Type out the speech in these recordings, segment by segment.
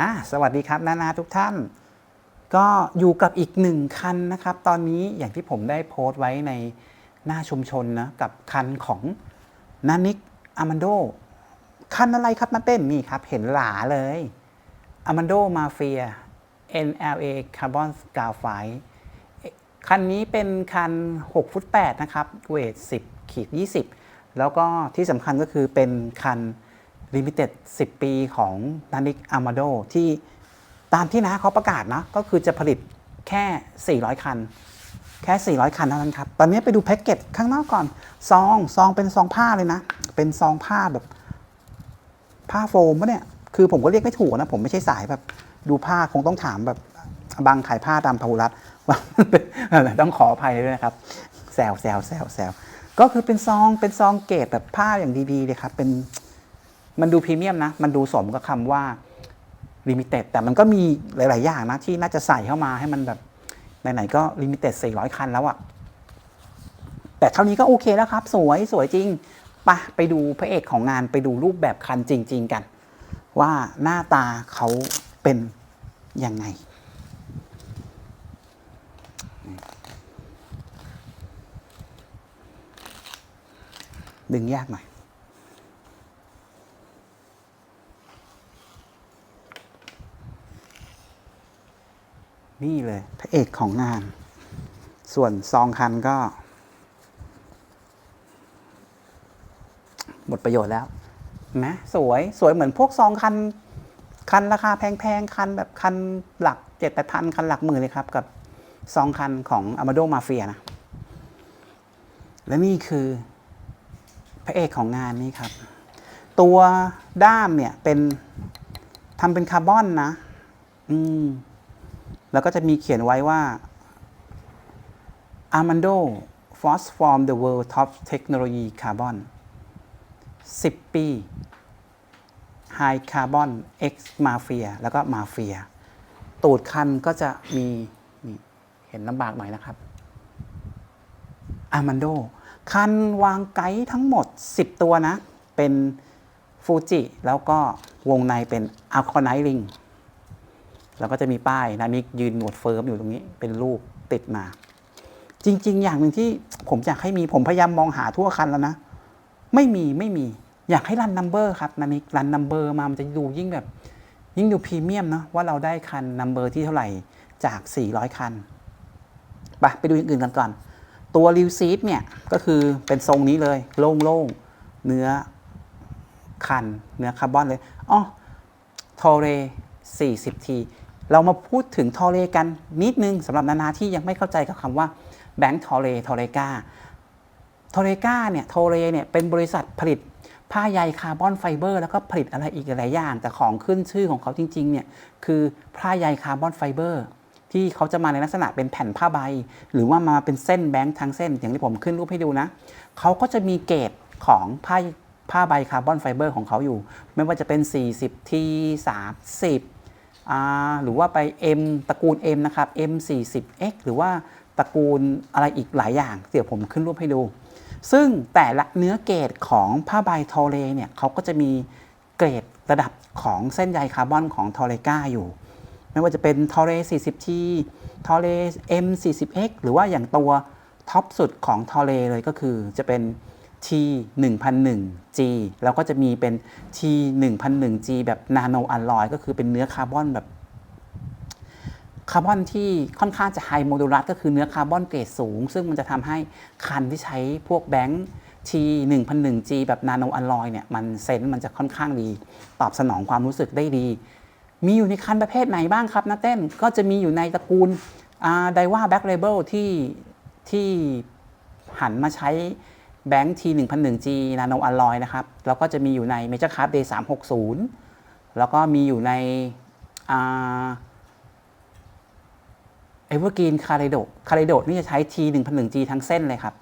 อ่าสวัสดีครับนานาทุกท่าน ก็อยู่กับอีกหนึ่งคันนะครับ ตอนนี้อย่างที่ผมได้โพสต์ไว้ในหน้าชุมชนนะกับคันของนานิกอามันโดคันอะไรครับนาเต้นนี่ครับเห็นหลาเลยอามันโดมาเฟีย NLA Carbon Graphite คันนี้เป็นคัน 6 ฟุต 8 นะครับ เวท 10 ขีด 20 แล้วก็ที่สำคัญก็คือเป็นคัน Limited 10 ปีของนานิกอามาโดที่ตามที่นะเขาประกาศนะ ก็คือจะผลิตแค่ 400 คัน แค่ 400 คันเท่านั้นครับ ตอนนี้ไปดูแพ็กเกจข้างนอกก่อน ซอง ซองเป็นซองผ้าเลยนะ เป็นซองผ้าแบบ ผ้าโฟมปะเนี่ย คือผมก็เรียกไม่ถูกนะ ผมไม่ใช่สายแบบ ดูผ้าคงต้องถามแบบบางขายผ้าตามพหุรัตน์ว่าต้องขออภัยด้วยนะครับ แซวแซวแซวแซวก็คือเป็นซอง เป็นซองเกรดแบบผ้าอย่างดีๆเลยครับ เป็น มันดูพรีเมียมนะ มันดูสมกับคำว่าลิมิเต็ดแต่มันก็มีหลาย ๆ อย่างนะ ที่น่าจะใส่เข้ามาให้มันแบบ ไหน ๆ ก็ลิมิเต็ด400 คันแล้วอะแต่เท่านี้ก็โอเคแล้วครับ สวยสวยจริงปะไปดูพระเอกของงานไปดูรูปแบบคันจริง ๆ กัน ว่าหน้าตาเขาเป็นยังไงดึงยากหน่อย นี่เลยพระเอกของงาน ส่วนซองคันก็ หมดประโยชน์แล้วนไหมสวยสวยเหมือนพวกซองคัน คันราคาแพงๆ คันแบบคันหลักเจ็ดแปดพันคันหลักหมื่นเลยครับ กับซองคันของอามาโดมาเฟียนะ และนี่คือพระเอกของงานนี้ครับ ตัวด้ามเนี่ยเป็นทำเป็นคาร์บอนนะ อืม แล้วก็จะมีเขียนไว้ว่า Armando Force from the World Top Technology Carbon 10 ปี High Carbon X Mafia แล้วก็ Mafia ตูดคันก็จะมีนี่เห็นลำบากไหมนะครับ Armando คันวางไกด์ทั้งหมด 10 ตัวนะ เป็นฟูจิแล้วก็วงในเป็นอัลคอไนริง แล้วก็จะมีป้ายนามิกยืนหนวดเฟิร์มอยู่ตรงนี้เป็นรูปติดมา จริง ๆ อย่างหนึ่งที่ผมอยากให้มีผมพยายามมองหาทั่วคันแล้วนะ ไม่มีไม่มีอยากให้รันนัมเบอร์ครับนามิกรันนัมเบอร์มามันจะดูยิ่งแบบ ยิ่งดูพรีเมียมเนาะว่าเราได้คันนัมเบอร์ที่เท่าไหร่จาก 400 คันไปไปดูอย่างอื่นกันก่อนตัวริวซีดเนี่ยก็คือเป็นทรงนี้เลย โล่งๆ เนื้อคัน เนื้อคาร์บอนเลยอ๋อทอเร 40ที เรามาพูดถึงทอเรกันนิดนึงสำหรับนานาที่ยังไม่เข้าใจกับคำว่าแบงค์ทอเรทอเรกาทอเรกาเนี่ยทอเรเนี่ยเป็นบริษัทผลิตผ้าใยคาร์บอนไฟเบอร์แล้วก็ผลิตอะไรอีกหลายอย่าง แต่ของขึ้นชื่อของเขาจริงๆเนี่ยคือผ้าใยคาร์บอนไฟเบอร์ที่เขาจะมาในลักษณะเป็นแผ่นผ้าใบ หรือว่ามาเป็นเส้นแบงค์ทั้งเส้น อย่างที่ผมขึ้นรูปให้ดูนะเขาก็จะมีเกรดของผ้าผ้าใบคาร์บอนไฟเบอร์ของเขาอยู่ ไม่ว่าจะเป็น 40 T 30 อ่าหรือว่าไป M ตระกูล M นะครับ M 40 X หรือว่าตระกูลอะไรอีกหลายอย่าง เดี๋ยวผมขึ้นรูปให้ดู ซึ่งแต่ละเนื้อเกรดของผ้าใบทอเรเนี่ยเขาก็จะมีเกรดระดับของเส้นใยคาร์บอนของทอเรกาอยู่ ไม่ว่าจะเป็นทอเร 40T ทอเร M 40X หรือว่าอย่างตัวท็อปสุดของทอเรเลยก็คือจะเป็น T 1001 G แล้วก็จะมีเป็น T 1001 G แบบนาโนอะลอยก็คือเป็นเนื้อคาร์บอนแบบคาร์บอนที่ค่อนข้างจะไฮโมดูลัสก็คือเนื้อคาร์บอนเกรดสูง ซึ่งมันจะทำให้คันที่ใช้พวกแบงค์ T 1001 G แบบนาโนอะลอยเนี่ยมันเซนส์มันจะค่อนข้างดี ตอบสนองความรู้สึกได้ดี มีอยู่ในคันประเภทไหนบ้างครับนะเต้นก็จะมีอยู่ในตระกูลไดว่าแบ็กเลเบลที่ที่หันมาใช้ แบงค์ T 1 0 0 1 G นาโนอะลอยนะครับ แล้วก็จะมีอยู่ใน Major Craft Day 360 แล้วก็มีอยู่ในเอเวอร์กรีนคาริโดคาริโดนี่จะใช้ T 1 0 0 1 G ทั้งเส้นเลยครับ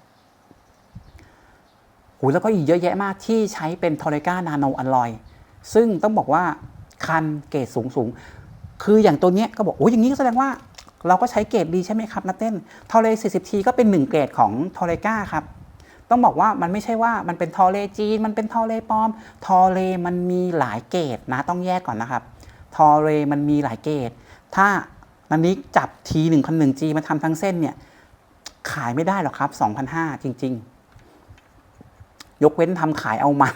โหแล้วก็อีกเยอะแยะมากที่ใช้เป็นทอร์กานาโนอะลอยซึ่งต้องบอกว่าคันเกรดสูงสูง คืออย่างตัวเนี้ยก็บอกโอ้ยอย่างนี้ก็แสดงว่าเราก็ใช้เกรดดีใช่ไหมครับนาเต้นทอเร 40T ก็เป็นหนึ่งเกรดของทอเรก้าครับ ต้องบอกว่ามันไม่ใช่ว่ามันเป็นทอเลจีน มันเป็นทอเลปลอม ทอเลมันมีหลายเกรดนะต้องแยกก่อนนะครับ ทอเรมันมีหลายเกรดถ้านันนี้จับทีหนึ่งพันหนึ่งจีมาทำทั้งเส้นเนี่ยขายไม่ได้หรอกครับสองพันห้าจริง ๆ ยกเว้นทำขายเอามัน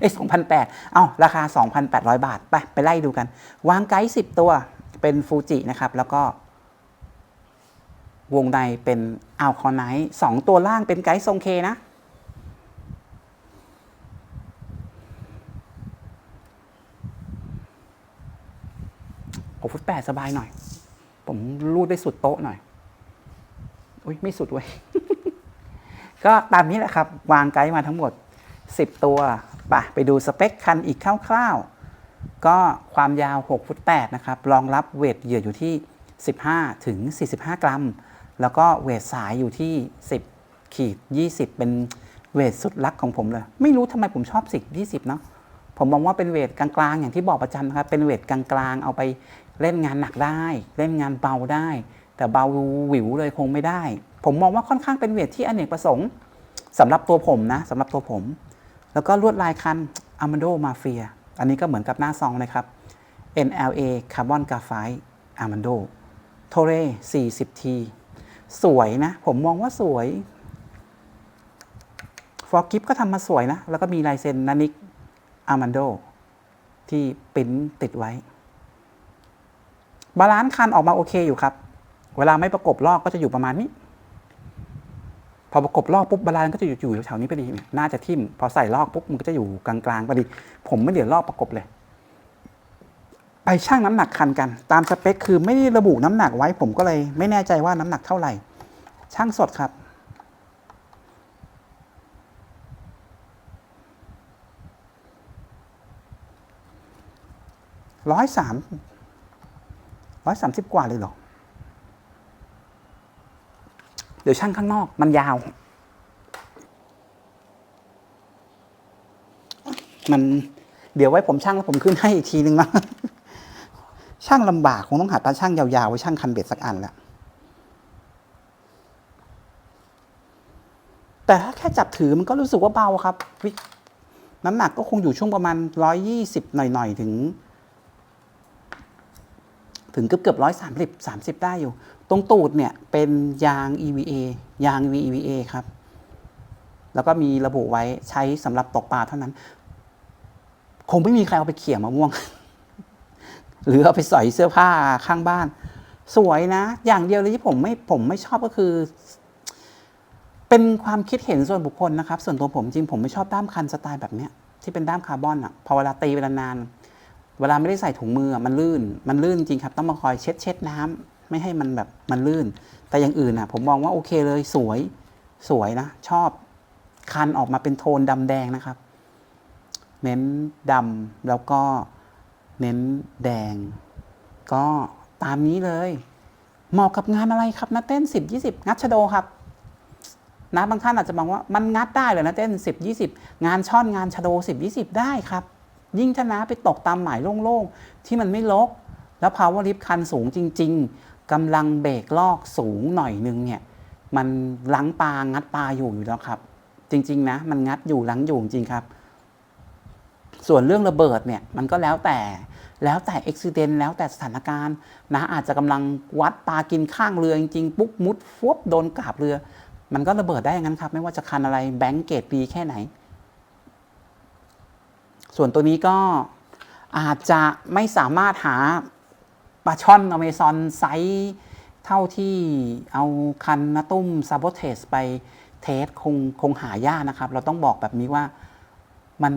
เอ้สองพันแปดเอ้าราคา 2,800 บาท ไป ไปไล่ดูกัน วางไกด์10 ตัวเป็นฟูจินะครับ แล้วก็ วงในเป็นอัลคอไนท์สองตัวล่างเป็นไกด์ทรงเคนะ โอ้ฟุตแปดสบายหน่อย ผมรูดได้สุดโต๊ะหน่อย อุ้ยไม่สุดเว้ย ก็ตามนี้แหละครับ วางไกด์มาทั้งหมด 10 ตัวไปไปดูสเปคคันอีกคร่าวๆ ก็ความยาว6ฟุต8นะครับ รองรับเวทเหยื่ออยู่ที่ 15 ถึง 45 กรัม แล้วก็เวทสายอยู่ที่ 10 ขีด 20 เป็นเวทสุดลักของผมเลย ไม่รู้ทำไมผมชอบ 10 20 เนาะผมมองว่าเป็นเวทกลางๆ อย่างที่บอกประจำนะครับ เป็นเวทกลางๆ เอาไปเล่นงานหนักได้ เล่นงานเบาได้ แต่เบาหวิวเลยคงไม่ได้ ผมมองว่าค่อนข้างเป็นเวทที่อเนกประสงค์สำหรับตัวผมนะสำหรับตัวผม แล้วก็ลวดลายคัน Armando Mafia อันนี้ก็เหมือนกับหน้าซองนะครับ NLA Carbon Graphite Armando Torre 40T สวยนะ ผมมองว่าสวยฟอร์กิฟก็ทำมาสวยนะ แล้วก็มีลายเซ็นนานิก Armando ที่ปิ้นติดไว้ บาลานซ์คันออกมาโอเคอยู่ครับ เวลาไม่ประกบลอกก็จะอยู่ประมาณนี้ พอประกบลอกปุ๊บบาลานซ์ก็จะอยู่อยู่แถวนี้พอดีเนี่ยน่าจะทิ่ม พอใส่ลอกปุ๊บมันก็จะอยู่กลางๆพอดี ผมไม่เดี๋ยวลอกประกบเลย ไปชั่งน้ำหนักคันกัน ตามสเปคคือไม่ได้ระบุน้ำหนักไว้ผมก็เลย ไม่แน่ใจว่าน้ำหนักเท่าไหร่ช่างสดครับ ร้อยสามร้อยสามสิบกว่าเลยเหรอ เดี๋ยวช่างข้างนอกมันยาว มันเดี๋ยวไว้ผมช่างแล้วผมขึ้นให้อีกทีนึงนะ ช่างลำบากคงต้องหาตาช่างยาวๆไว้ช่างคันเบ็ดสักอันแหละแต่ถ้าแค่จับถือมันก็รู้สึกว่าเบาครับน้ำหนักก็คงอยู่ช่วงประมาณร้อยยี่สิบหน่อยๆ ถึง ถึงเกือบเกือบร้อยสามสิบสามสิบได้อยู่ ตรงตูดเนี่ยเป็นยาง EVA ยาง EVA ครับ แล้วก็มีระบุไว้ใช้สำหรับตกปลาเท่านั้น คงไม่มีใครเอาไปเขี่ยมะม่วง หรือเอาไปใส่เสื้อผ้าข้างบ้าน สวยนะ อย่างเดียวเลยที่ผมไม่ผมไม่ชอบก็คือ เป็นความคิดเห็นส่วนบุคคลนะครับ ส่วนตัวผมจริงผมไม่ชอบด้ามคันสไตล์แบบเนี้ยที่เป็นด้ามคาร์บอนอะพอเวลาตีเวลานาน เวลาไม่ได้ใส่ถุงมือมันลื่น มันลื่นจริงครับ ต้องมาคอยเช็ดเช็ดน้ำไม่ให้มันแบบมันลื่น แต่อย่างอื่นอะ ผมมองว่าโอเคเลยสวยสวยนะ ชอบคันออกมาเป็นโทนดำแดงนะครับ เน้นดำแล้วก็ เน้นแดง ก็ตามนี้เลยเหมาะกับงานอะไรครับนะเต้น 10 20 งัดชะโดครับนะบางท่านอาจจะมองว่ามันงัดได้เลยนะเต้น 10 20 งานช่อนงานชะโด 10 20 ได้ครับ ยิ่งถ้านะไปตกตามหมายโล่งๆ ที่มันไม่ลก แล้ว power lift คันสูงจริง ๆกำลังเบรกลอกสูงหน่อยนึงเนี่ยมันล้างปลางัดปลาอยู่อยู่แล้วครับ จริง ๆ นะ มันงัดอยู่ล้างอยู่จริงครับ ส่วนเรื่องระเบิดเนี่ยมันก็แล้วแต่ แล้วแต่อุบิเหตุแล้วแต่สถานการณ์นะอาจจะกำลังวัดปลากินข้างเรือจริงๆปุ๊บมุดฟวบโดนกาบเรือ มันก็ระเบิดได้อย่างนั้นครับ ไม่ว่าจะคันอะไรแบงก์เกตดีแค่ไหน ส่วนตัวนี้ก็อาจจะไม่สามารถหาปลาช่อนอเมซอนไซส์เท่าที่เอาคันนาตุ้มซาโบเทสไปเทสคงคงหายากนะครับ เราต้องบอกแบบนี้ว่ามัน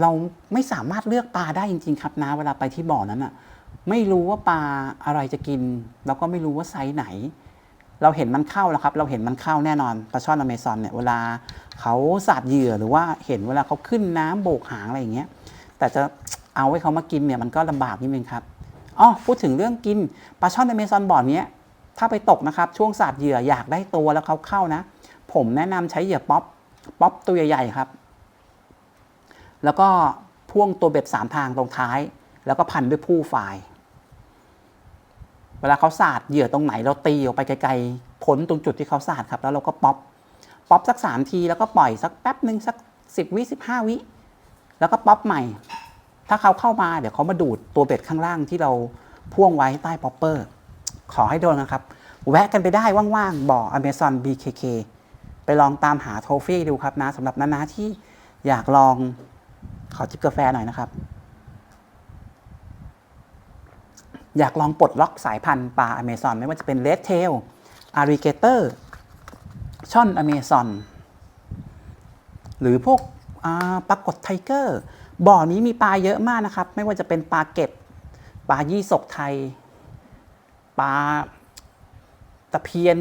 เราไม่สามารถเลือกปลาได้จริง ๆ ครับนะเวลาไปที่บ่อนั้นอะไม่รู้ว่าปลาอะไรจะกิน แล้วก็ไม่รู้ว่าไซส์ไหน เราเห็นมันเข้าแล้วครับ เราเห็นมันเข้าแน่นอนปลาช่อนอเมซอนเนี่ยเวลาเขาสาดเหยื่อหรือว่าเห็นเวลาเขาขึ้นน้ำโบกหางอะไรอย่างเงี้ยแต่จะเอาให้เขามากินเนี่ยมันก็ลำบากนิดนึงครับอ๋อพูดถึงเรื่องกินปลาช่อนอเมซอนบ่อเนี้ยถ้าไปตกนะครับช่วงสาดเหยื่ออยากได้ตัวแล้วเขาเข้านะ ผมแนะนำใช้เหยื่อป๊อปป๊อปตัวใหญ่ๆครับ แล้วก็พ่วงตัวเบ็ดสามทางตรงท้าย แล้วก็พันด้วยผู้ฝ่าย เวลาเขาสาดเหยื่อตรงไหนเราตีออกไปไกลๆพ้นตรงจุดที่เขาสาดครับ แล้วเราก็ป๊อปป๊อปสักสามทีแล้วก็ปล่อยสักแป๊บหนึ่งสักสิบวิสิบห้าวิ แล้วก็ป๊อปใหม่ ถ้าเขาเข้ามาเดี๋ยวเขามาดูดตัวเบ็ดข้างล่างที่เราพ่วงไว้ใต้ป๊อปเปอร์ ขอให้โดนนะครับ แวะกันไปได้ว่างๆบ่อ Amazon BKK ไปลองตามหาโทฟี่ดูครับนะสำหรับนานาที่อยากลอง ขอจิบกาแฟหน่อยนะครับ อยากลองปลดล็อกสายพันธุ์ปลาอเมซอนไม่ว่าจะเป็นเลดเทลอาริเกเตอร์ช่อนอเมซอนหรือพวกปลากดไทเกอร์บ่อนี้มีปลาเยอะมากนะครับ ไม่ว่าจะเป็นปลาเก็บปลายี่สกไทยปลาตะเพียน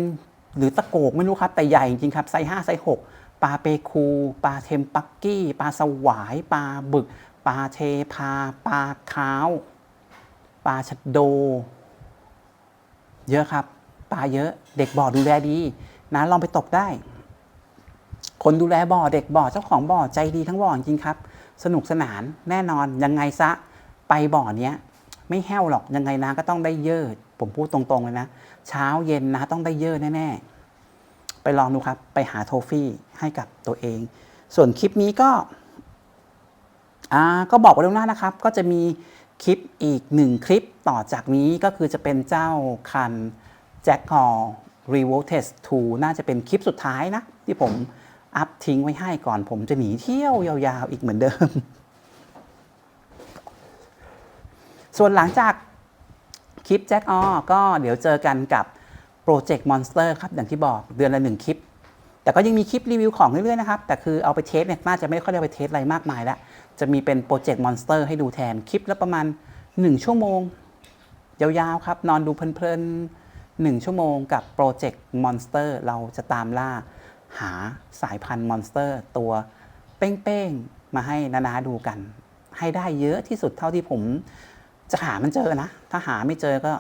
หรือตะโกกไม่รู้ครับ แต่ใหญ่จริงๆครับไซส์ห้าไซส์หก ปลาเปคูปลาเทมปักกี้ปลาสวายปลาบึกปลาเทพาปลาขาวปลาชัดโด เยอะครับปลาเยอะเด็กบ่อดูแลดีนะลองไปตกได้ คนดูแลบ่อเด็กบ่อเจ้าของบ่อใจดีทั้งบ่อจริงครับ สนุกสนานแน่นอนยังไงซะไปบ่อเนี้ยไม่แห้วหรอกยังไงนะก็ต้องได้เยอะผมพูดตรงๆเลยนะ เช้าเย็นนะต้องได้เยอะแน่ๆ ไปลองดูครับ ไปหาโทฟี่ให้กับตัวเอง ส่วนคลิปนี้ก็อ่าก็บอกไว้ล่วงหน้านะครับ ก็จะมีคลิปอีกหนึ่งคลิปต่อจากนี้ก็คือจะเป็นเจ้าคัน Jack Hall r e v o l t e s 2น่าจะเป็นคลิปสุดท้ายนะ ที่ผมอัพทิ้งไว้ให้ก่อนผมจะหนีเที่ยวยาวๆอีกเหมือนเดิม ส่วนหลังจากคลิป Jack o ก็เดี๋ยวเจอกันกับ Project Monster ครับอย่างที่บอกเดือนละหนึ่งคลิป แต่ก็ยังมีคลิปรีวิวของเรื่อยๆนะครับ แต่คือเอาไปเทสเนี่ยน่าจะไม่ค่อยได้ไปเทสอะไรมากมายแล้ว จะมีเป็น Project Monster ให้ดูแทนคลิปละประมาณ 1 ชั่วโมง ยาวๆครับ นอนดูเพลินๆ1ชั่วโมงกับ Project Monster เราจะตามล่า หาสายพันธุ์ Monster ตัวเป้งๆ มาให้นานาดูกัน ให้ได้เยอะที่สุดเท่าที่ผม จะหามันเจอนะ ถ้าหาไม่เจอก็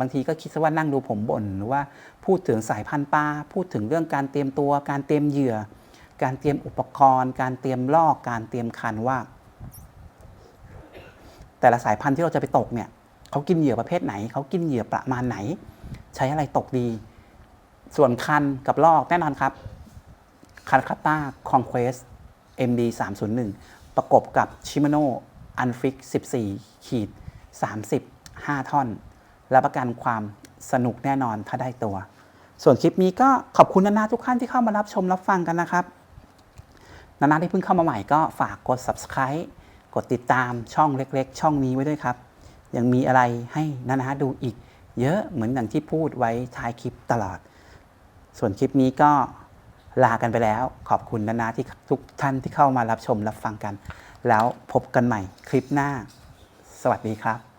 บางทีก็คิดซะว่านั่งดูผมบ่นหรือว่าพูดถึงสายพันธุ์ปลาพูดถึงเรื่องการเตรียมตัว การเตรียมเหยื่อ การเตรียมอุปกรณ์ การเตรียมลอกการเตรียมคันว่า แต่ละสายพันธุ์ที่เราจะไปตกเนี่ยเขากินเหยื่อประเภทไหนเขากินเหยื่อประมาณไหน ใช้อะไรตกดี ส่วนคันกับลอกแน่นอนครับคันคาต้าคอนเควส MD 301ประกบกับชิม a โนอันฟิก14ขีด 30 5ท่อน รับประกันความสนุกแน่นอนถ้าได้ตัว ส่วนคลิปนี้ก็ขอบคุณนานาทุกท่านที่เข้ามารับชมรับฟังกันนะครับนานาที่เพิ่งเข้ามาใหม่ก็ฝากกด subscribe กดติดตามช่องเล็ก ๆ ช่องนี้ไว้ด้วยครับ ยังมีอะไรให้นานาดูอีก เยอะเหมือนอย่างที่พูดไว้ท้ายคลิปตลอด ส่วนคลิปนี้ก็ลากันไปแล้ว ขอบคุณนานาที่ทุกท่านที่เข้ามารับชมรับฟังกัน แล้วพบกันใหม่คลิปหน้า สวัสดีครับ